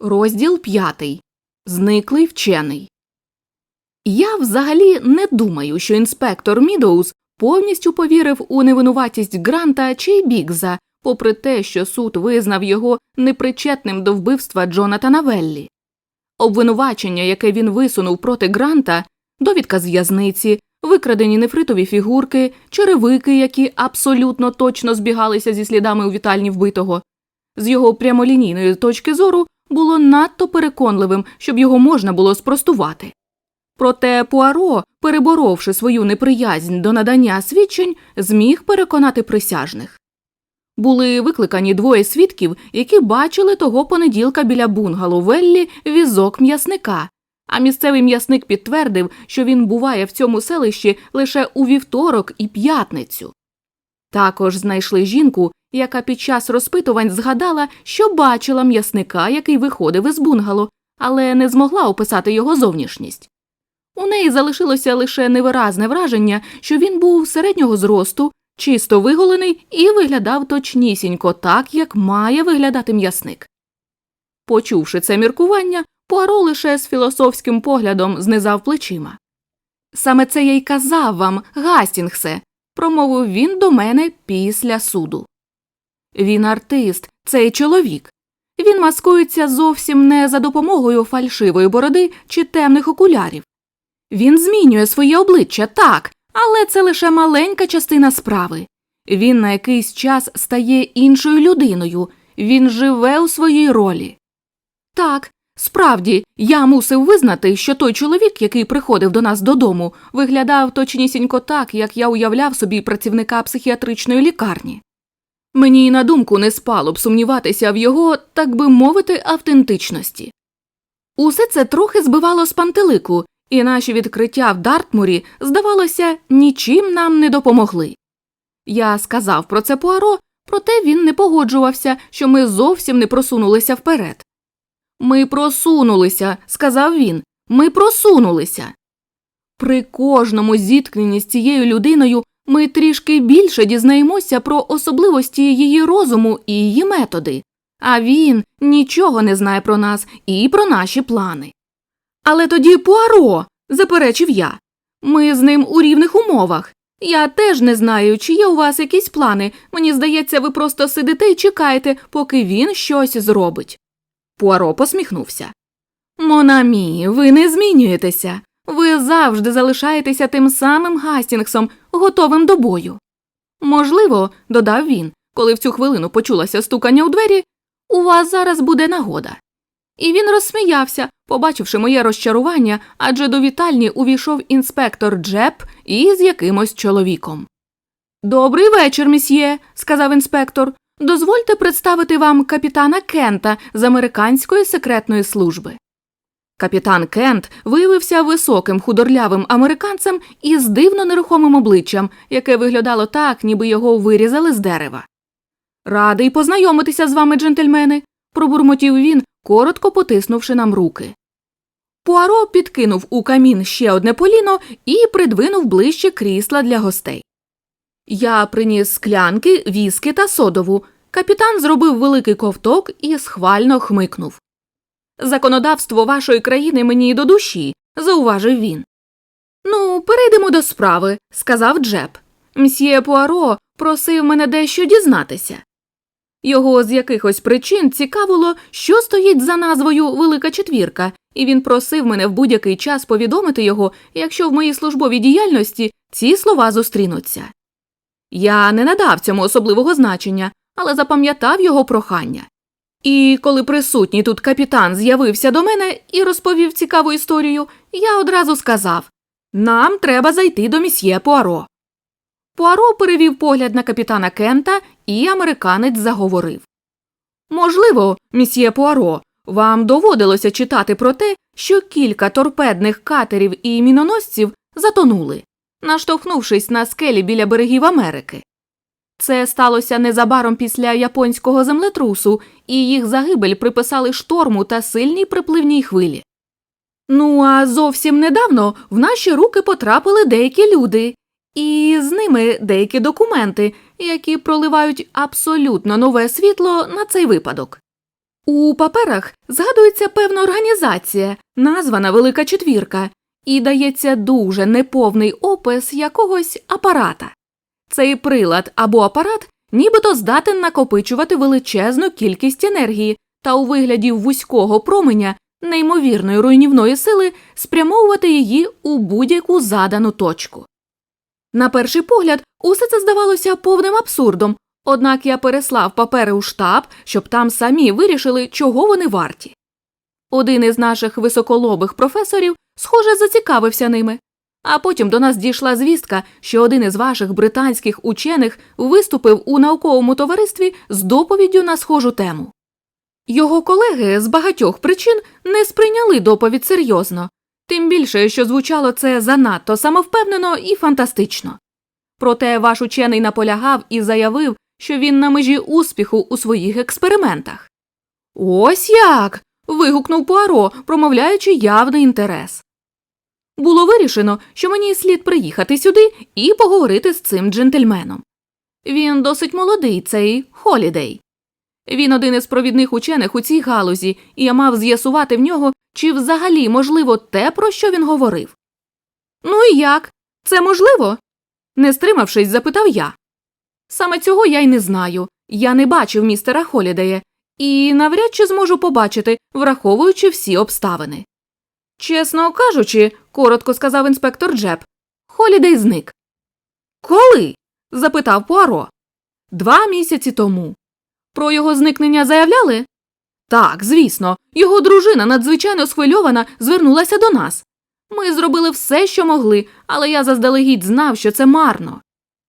Розділ п'ятий. Зниклий вчений. Я взагалі не думаю, що інспектор Мідоуз повністю повірив у невинуватість Гранта чи Бігза, попри те, що суд визнав його непричетним до вбивства Джонатана Веллі. Обвинувачення, яке він висунув проти Гранта, довідка з в'язниці, викрадені нефритові фігурки, черевики, які абсолютно точно збігалися зі слідами у вітальні вбитого, з його прямолінійної точки зору було надто переконливим, щоб його можна було спростувати. Проте Пуаро, переборовши свою неприязнь до надання свідчень, зміг переконати присяжних. Були викликані двоє свідків, які бачили того понеділка біля бунгало Веллі візок м'ясника, а місцевий м'ясник підтвердив, що він буває в цьому селищі лише у вівторок і п'ятницю. Також знайшли жінку, яка під час розпитувань згадала, що бачила м'ясника, який виходив із бунгало, але не змогла описати його зовнішність. У неї залишилося лише невиразне враження, що він був середнього зросту, чисто виголений і виглядав точнісінько так, як має виглядати м'ясник. Почувши це міркування, Пуаро лише з філософським поглядом знизав плечима. Саме це я й казав вам, Гастінгсе, промовив він до мене після суду. Він артист, цей чоловік. Він маскується зовсім не за допомогою фальшивої бороди чи темних окулярів. Він змінює своє обличчя так, але це лише маленька частина справи. Він на якийсь час стає іншою людиною, він живе у своїй ролі. Так, справді, я мусив визнати, що той чоловік, який приходив до нас додому, виглядав точнісінько так, як я уявляв собі працівника психіатричної лікарні. Мені й на думку не спало б сумніватися в його, так би мовити, автентичності. Усе це трохи збивало з пантелику, і наші відкриття в Дартмурі, здавалося, нічим нам не допомогли. Я сказав про це Пуаро, проте він не погоджувався, що ми зовсім не просунулися вперед. Ми просунулися, сказав він, ми просунулися. При кожному зіткненні з цією людиною ми трішки більше дізнаємося про особливості її розуму і її методи, а він нічого не знає про нас і про наші плани. Але тоді Пуаро, заперечив я. Ми з ним у рівних умовах. Я теж не знаю, чи є у вас якісь плани. Мені здається, ви просто сидите і чекаєте, поки він щось зробить. Пуаро посміхнувся. Монамі, ви не змінюєтеся. Ви завжди залишаєтеся тим самим Гастінгсом, готовим до бою. Можливо, додав він, коли в цю хвилину почулося стукання у двері, у вас зараз буде нагода. І він розсміявся, побачивши моє розчарування, адже до вітальні увійшов інспектор Джеп із якимось чоловіком. Добрий вечір, місьє, сказав інспектор. Дозвольте представити вам капітана Кента з американської секретної служби. Капітан Кент виявився високим худорлявим американцем із дивно нерухомим обличчям, яке виглядало так, ніби його вирізали з дерева. Радий познайомитися з вами, джентльмени, пробурмотів він, коротко потиснувши нам руки. Пуаро підкинув у камін ще одне поліно і придвинув ближче крісла для гостей. Я приніс склянки, віски та содову. Капітан зробив великий ковток і схвально хмикнув. Законодавство вашої країни мені до душі, зауважив він. Ну, перейдемо до справи, сказав Джеб. Мсьє Пуаро просив мене дещо дізнатися. Його з якихось причин цікавило, що стоїть за назвою Велика Четвірка, і він просив мене в будь-який час повідомити його, якщо в моїй службовій діяльності ці слова зустрінуться. Я не надав цьому особливого значення, але запам'ятав його прохання. І коли присутній тут капітан з'явився до мене і розповів цікаву історію, я одразу сказав нам треба зайти до місьє Пуаро. Пуаро перевів погляд на капітана Кента, і американець заговорив. Можливо, місьє Пуаро, вам доводилося читати про те, що кілька торпедних катерів і міноносців затонули, наштовхнувшись на скелі біля берегів Америки. Це сталося незабаром після японського землетрусу, і їх загибель приписали шторму та сильній припливній хвилі. Ну а зовсім недавно в наші руки потрапили деякі люди, і з ними деякі документи, які проливають абсолютно нове світло на цей випадок. У паперах згадується певна організація, названа Велика Четвірка, і дається дуже неповний опис якогось апарата. Цей прилад або апарат нібито здатен накопичувати величезну кількість енергії та у вигляді вузького променя неймовірної руйнівної сили спрямовувати її у будь-яку задану точку. На перший погляд, усе це здавалося повним абсурдом, однак я переслав папери у штаб, щоб там самі вирішили, чого вони варті. Один із наших високолобих професорів, схоже, зацікавився ними. А потім до нас дійшла звістка, що один із ваших британських учених виступив у науковому товаристві з доповіддю на схожу тему. Його колеги з багатьох причин не сприйняли доповідь серйозно, тим більше, що звучало це занадто самовпевнено і фантастично. Проте ваш учений наполягав і заявив, що він на межі успіху у своїх експериментах. Ось як. вигукнув Пуаро, промовляючи явний інтерес. Було вирішено, що мені слід приїхати сюди і поговорити з цим джентльменом. Він досить молодий, цей Холідей. Він один із провідних учених у цій галузі, і я мав з'ясувати в нього, чи взагалі можливо те, про що він говорив. Ну і як? Це можливо? не стримавшись, запитав я. Саме цього я й не знаю. Я не бачив містера Холідея і навряд чи зможу побачити, враховуючи всі обставини. Чесно кажучи, коротко сказав інспектор Джеб, Холідей зник. Коли? запитав Пуаро. Два місяці тому. Про його зникнення заявляли? Так, звісно, його дружина надзвичайно схвильована звернулася до нас. Ми зробили все, що могли, але я заздалегідь знав, що це марно.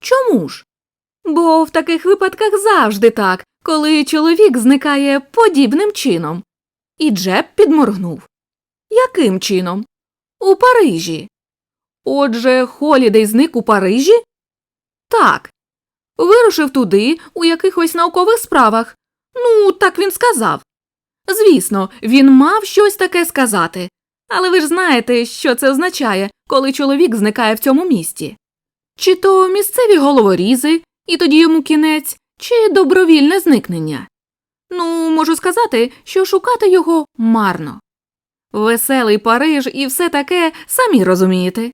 Чому ж? Бо в таких випадках завжди так, коли чоловік зникає подібним чином. І Джеб підморгнув. Яким чином? У Парижі. Отже, Холідей зник у Парижі? Так. Вирушив туди, у якихось наукових справах. Ну, так він сказав. Звісно, він мав щось таке сказати. Але ви ж знаєте, що це означає, коли чоловік зникає в цьому місті. Чи то місцеві головорізи, і тоді йому кінець, чи добровільне зникнення. Ну, можу сказати, що шукати його марно. Веселий Париж і все таке, самі розумієте.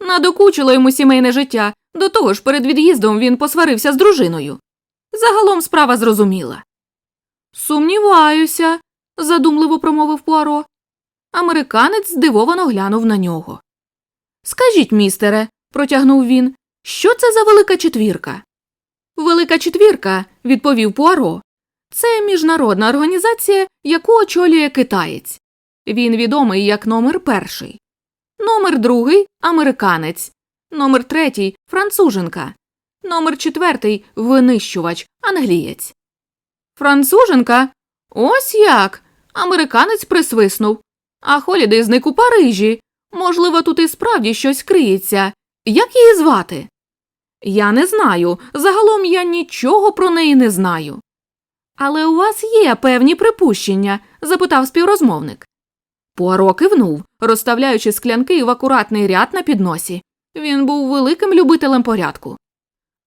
Надокучило йому сімейне життя, до того ж перед від'їздом він посварився з дружиною. Загалом справа зрозуміла. Сумніваюся, задумливо промовив Пуаро. Американець здивовано глянув на нього. Скажіть, містере, протягнув він, що це за велика четвірка? Велика четвірка, відповів Пуаро. Це міжнародна організація, яку очолює китаєць. Він відомий як номер перший. Номер другий американець. Номер третій француженка. Номер четвертий винищувач, англієць. Француженка? Ось як. Американець присвиснув. А Холідей зник у Парижі. Можливо, тут і справді щось криється. Як її звати? Я не знаю. Загалом я нічого про неї не знаю. Але у вас є певні припущення? запитав співрозмовник. Пуаро кивнув, розставляючи склянки в акуратний ряд на підносі. Він був великим любителем порядку.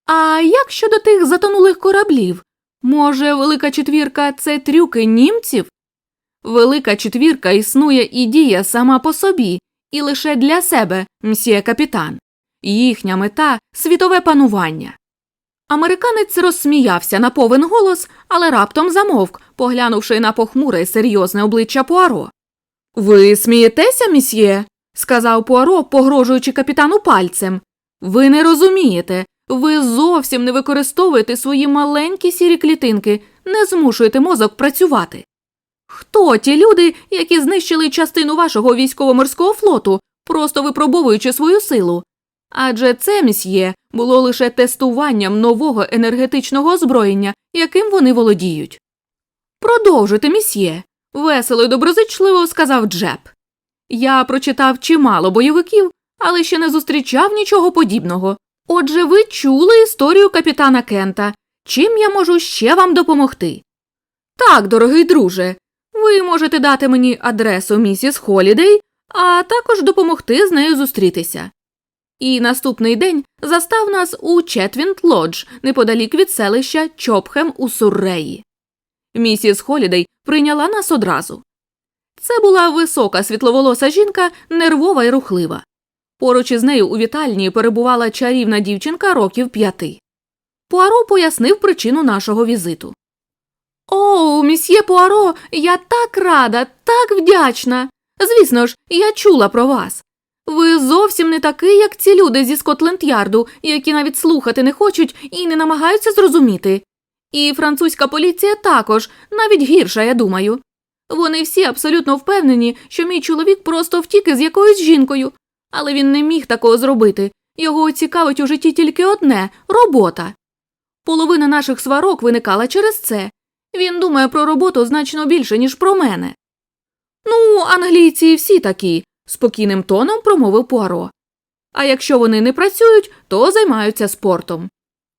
А як щодо тих затонулих кораблів? Може, велика четвірка це трюки німців? Велика четвірка існує і діє сама по собі, і лише для себе, мсьє капітан. Їхня мета світове панування. Американець розсміявся на повен голос, але раптом замовк, поглянувши на похмуре серйозне обличчя Пуаро. Ви смієтеся, місьє? сказав Пуаро, погрожуючи капітану пальцем. Ви не розумієте, ви зовсім не використовуєте свої маленькі сірі клітинки, не змушуєте мозок працювати. Хто ті люди, які знищили частину вашого військово-морського флоту, просто випробовуючи свою силу? Адже це місьє було лише тестуванням нового енергетичного озброєння, яким вони володіють. Продовжуйте, місьє, весело й доброзичливо сказав Джеб. Я прочитав чимало бойовиків, але ще не зустрічав нічого подібного. Отже, ви чули історію капітана Кента. Чим я можу ще вам допомогти? Так, дорогий друже, ви можете дати мені адресу місіс Холідей, а також допомогти з нею зустрітися. І наступний день застав нас у Четвінт Лодж, неподалік від селища Чопхем у Сурреї. Місіс Холідей прийняла нас одразу. Це була висока світловолоса жінка, нервова і рухлива. Поруч із нею у вітальні перебувала чарівна дівчинка років п'яти. Пуаро пояснив причину нашого візиту. О, місьє Пуаро, я так рада, так вдячна. Звісно ж, я чула про вас. Ви зовсім не такий, як ці люди зі Скотленд-Ярду, які навіть слухати не хочуть і не намагаються зрозуміти. І французька поліція також, навіть гірша, я думаю. Вони всі абсолютно впевнені, що мій чоловік просто втік із якоюсь жінкою, але він не міг такого зробити. Його цікавить у житті тільки одне робота. Половина наших сварок виникала через це. Він думає про роботу значно більше, ніж про мене. Ну, англійці всі такі, спокійним тоном промовив Пуаро. А якщо вони не працюють, то займаються спортом.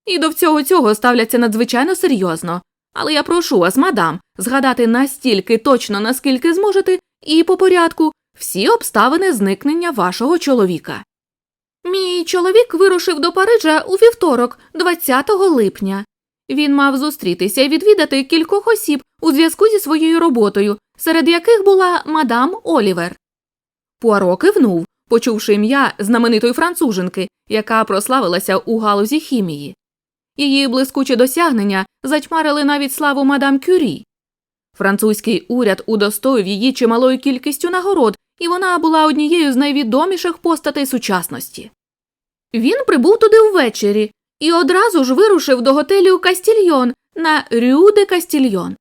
І до всього цього ставляться надзвичайно серйозно. Але я прошу вас, мадам, згадати настільки точно, наскільки зможете, і по порядку всі обставини зникнення вашого чоловіка. Мій чоловік вирушив до Парижа у вівторок, 20 липня. Він мав зустрітися і відвідати кількох осіб у зв'язку зі своєю роботою, серед яких була мадам Олівер. Пуаро кивнув, почувши ім'я знаменитої француженки, яка прославилася у галузі хімії. Її блискучі досягнення затьмарили навіть славу мадам Кюрі. Французький уряд удостоїв її чималою кількістю нагород, і вона була однією з найвідоміших постатей сучасності. Він прибув туди ввечері і одразу ж вирушив до готелю Кастільйон на Рю де Кастільйон.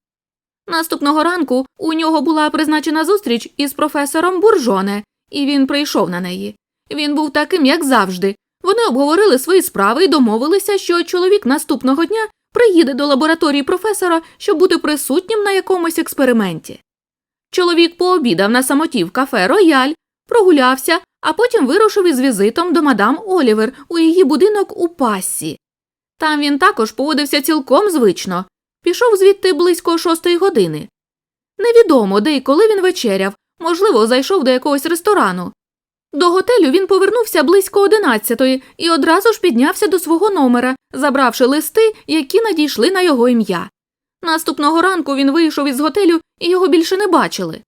Наступного ранку у нього була призначена зустріч із професором Буржоне, і він прийшов на неї. Він був таким, як завжди. Вони обговорили свої справи і домовилися, що чоловік наступного дня приїде до лабораторії професора, щоб бути присутнім на якомусь експерименті. Чоловік пообідав на самоті в кафе Рояль, прогулявся, а потім вирушив із візитом до мадам Олівер у її будинок у Пассі. Там він також поводився цілком звично, пішов звідти близько шостої години. Невідомо, де і коли він вечеряв, можливо, зайшов до якогось ресторану. До готелю він повернувся близько одинадцятої і одразу ж піднявся до свого номера, забравши листи, які надійшли на його ім'я. Наступного ранку він вийшов із готелю і його більше не бачили.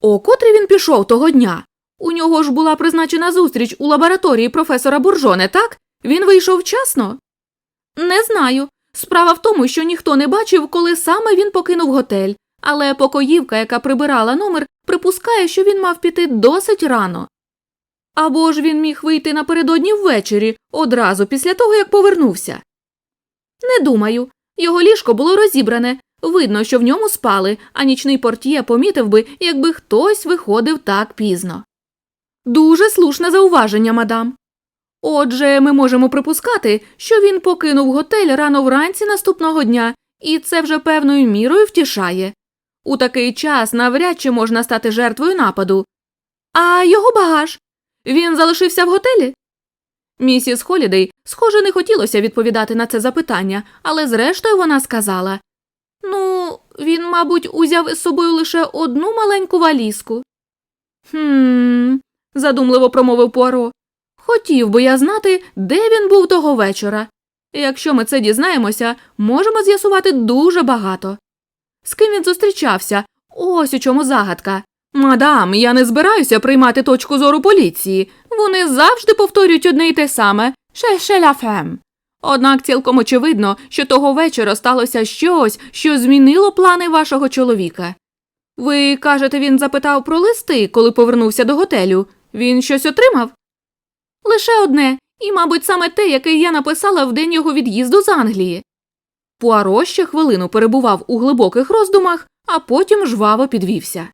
О котрі він пішов того дня? У нього ж була призначена зустріч у лабораторії професора Буржоне, так? Він вийшов вчасно? Не знаю. Справа в тому, що ніхто не бачив, коли саме він покинув готель, але покоївка, яка прибирала номер, припускає, що він мав піти досить рано. Або ж він міг вийти напередодні ввечері, одразу після того, як повернувся. Не думаю. Його ліжко було розібране. Видно, що в ньому спали, а нічний портьє помітив би, якби хтось виходив так пізно. Дуже слушне зауваження, мадам. Отже, ми можемо припускати, що він покинув готель рано вранці наступного дня, і це вже певною мірою втішає. У такий час навряд чи можна стати жертвою нападу. А його багаж? Він залишився в готелі? Місіс Холідей, схоже, не хотілося відповідати на це запитання, але зрештою вона сказала Ну, він, мабуть, узяв із собою лише одну маленьку валізку. Хм, задумливо промовив Пуаро. Хотів би я знати, де він був того вечора. Якщо ми це дізнаємося, можемо з'ясувати дуже багато. З ким він зустрічався? Ось у чому загадка. Мадам, я не збираюся приймати точку зору поліції. Вони завжди повторюють одне й те саме «Ше-ше фем». Однак цілком очевидно, що того вечора сталося щось, що змінило плани вашого чоловіка. Ви кажете, він запитав про листи, коли повернувся до готелю. Він щось отримав? Лише одне, і, мабуть, саме те, яке я написала в день його від'їзду з Англії. Пуаро ще хвилину перебував у глибоких роздумах, а потім жваво підвівся.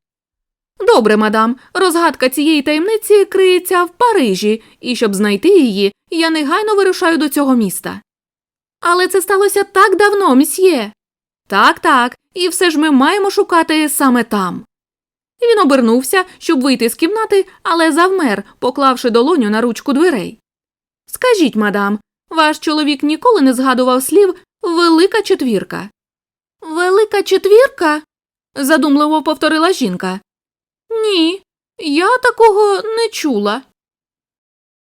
Добре, мадам, розгадка цієї таємниці криється в Парижі, і щоб знайти її, я негайно вирушаю до цього міста. Але це сталося так давно, мсьє. Так, так, і все ж ми маємо шукати саме там. Він обернувся, щоб вийти з кімнати, але завмер, поклавши долоню на ручку дверей. Скажіть, мадам, ваш чоловік ніколи не згадував слів велика четвірка. Велика четвірка? задумливо повторила жінка. Ні, я такого не чула.